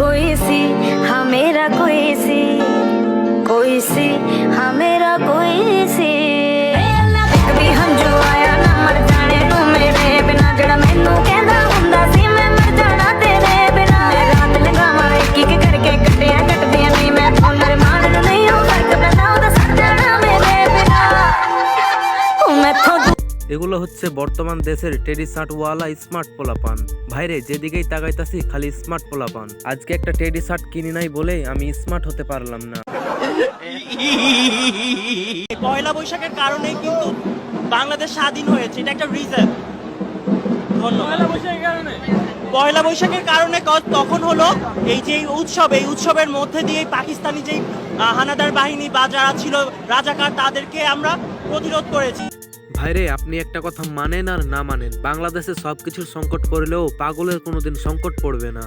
कोई सी हाँ मेरा कोई सी कोई सी এগুলো হচ্ছে বর্তমান দেশের টেডি শার্টওয়ালা স্মার্ট পোলাপান। ভাইরে যেদিকেই তাকাইতাছি খালি স্মার্ট পোলাপান। আজকে একটা টেডি শার্ট কিনি নাই বলে আমি স্মার্ট হতে পারলাম না। পয়লা বৈশাখের কারণে কিন্তু বাংলাদেশ স্বাধীন হয়েছে এটা একটা রিজন ধন্যবাদ। পয়লা বৈশাখের কারণে? তখন হলো এই যে উৎসব এই উৎসবের মধ্যে দিয়ে পাকিস্তানি যেই হানাদার বাহিনী বা যারা ছিল রাজাকার তাদেরকে আমরা প্রতিরোধ করেছি। ভাইরে আপনি একটা কথা মানেন আর না মানেন বাংলাদেশে সবকিছুর সংকট পড়লেও পাগলের কোনোদিন সংকট পড়বে না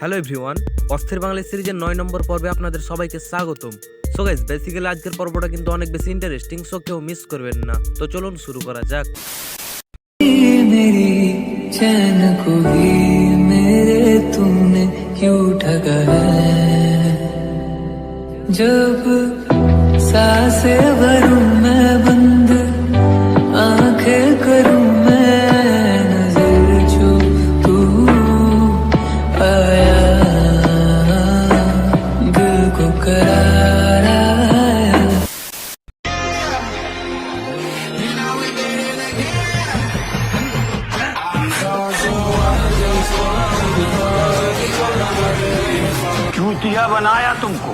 হ্যালো এভরিওয়ান অস্থির বাংলা সিরিজের নয় নম্বর পর্বে আপনাদের সবাইকে স্বাগতম সো গাইস বেসিক্যালি আজকের পর্বটা কিন্তু অনেক বেশি ইন্টারেস্টিং সো কেউ মিস করবেন না তো চলুন শুরু করা যাক मेरी चैन को भी मेरे तूने क्यों ठगा है जब चूतिया बनाया तुमको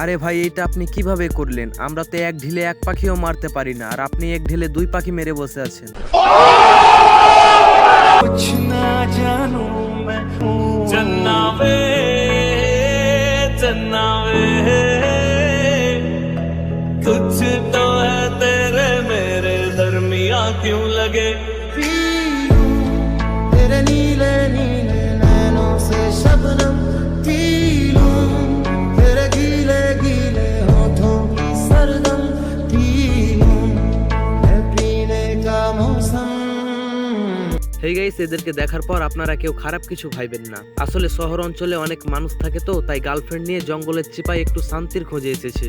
আরে ভাই এইটা আপনি কিভাবে করলেন আমরা তো এক ঢিলে এক পাখিও মারতে পারি না আর আপনি এক ঢিলে দুই পাখি মেরে বসে আছেন चन्ना হেই গাইস এদেরকে দেখার পর আপনারা কেউ খারাপ কিছু ভাইবেন না। আসলে শহর অঞ্চলে অনেক মানুষ থাকে তো, তাই গার্লফ্রেন্ড নিয়ে জঙ্গলের চিপায় একটু শান্তির খোঁজে এসেছে।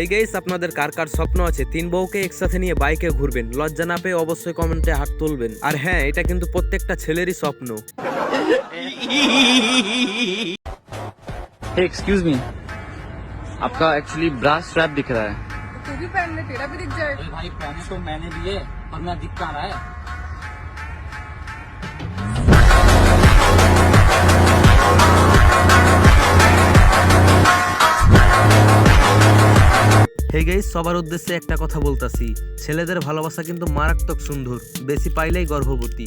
হেই গাইস আপনাদের কার কার স্বপ্ন আছে তিন বউকে একসাথে নিয়ে বাইকে ঘুরবেন লজ্জা না পেয়ে অবশ্যই কমেন্টে হাত তুলবেন আর হ্যাঁ এটা কিন্তু প্রত্যেকটা ছেলেরই স্বপ্ন एक्सक्यूज मी आपका एक्चुअली ब्रास स्ट्रैप दिख रहा है तू भी पहन ले तेरा भी दिख जाए भाई पहने तो मैंने दिए और मैं दिख कहाँ रहा है হেই গাইস সবার উদ্দেশ্যে একটা কথা বলতাছি ছেলেদের ভালোবাসা কিন্তু মারাত্মক সুন্দর বেশি পাইলেই গর্ভবতী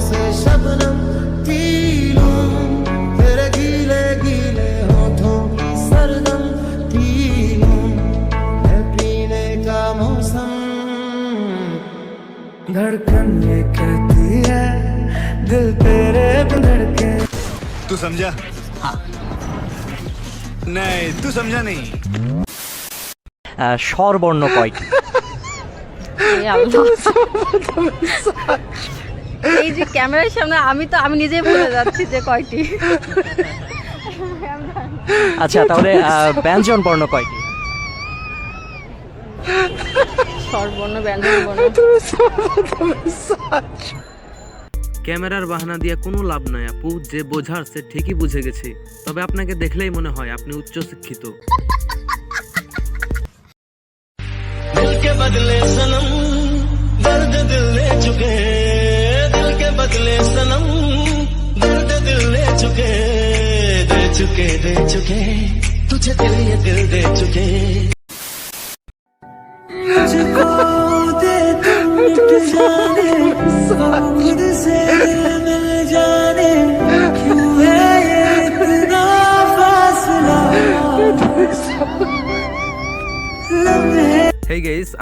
से शबनम पी लूं तेरे गीले गीले होठों की सरदम पी लूं है पीने का मौसम धड़कन ये कहती है दिल तेरे पे धड़के तू समझा हाँ नहीं तू समझा नहीं স্বরবর্ণ কয়টি এই আল্লাহ। এই যে ক্যামেরার সামনে আমি তো আমি নিজেই ভুলে যাচ্ছি যে কয়টি আচ্ছা তাহলে ব্যঞ্জন বর্ণ কয়টি স্বরবর্ণ ব্যঞ্জন বর্ণ ক্যামেরার বাহানা দিয়ে কোনো লাভ নাই আপু যে বোঝার সে ঠিকই বুঝে গেছে তবে আপনাকে দেখলেই মনে হয় আপনি উচ্চ শিক্ষিত दिल के बदले सनम दर्द दिल ले चुके दिल के बदले सनम दर्द दिल ले चुके दे चुके दे चुके तुझे दिल ये दिल दे चुके मुझको दे तू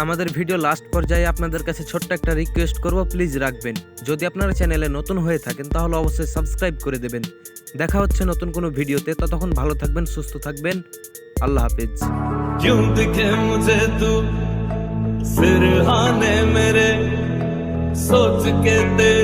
আমাদের ভিডিও লাস্ট পর্যায়ে আপনাদের কাছে ছোট্ট একটা রিকোয়েস্ট করব প্লিজ রাখবেন। যদি আপনারা চ্যানেলে নতুন হয়ে থাকেন, তাহলে অবশ্যই সাবস্ক্রাইব করে দেবেন। দেখা হচ্ছে নতুন কোনো ভিডিওতে ততক্ষণ ভালো থাকবেন, সুস্থ থাকবেন। আল্লাহ হাফেজ। que te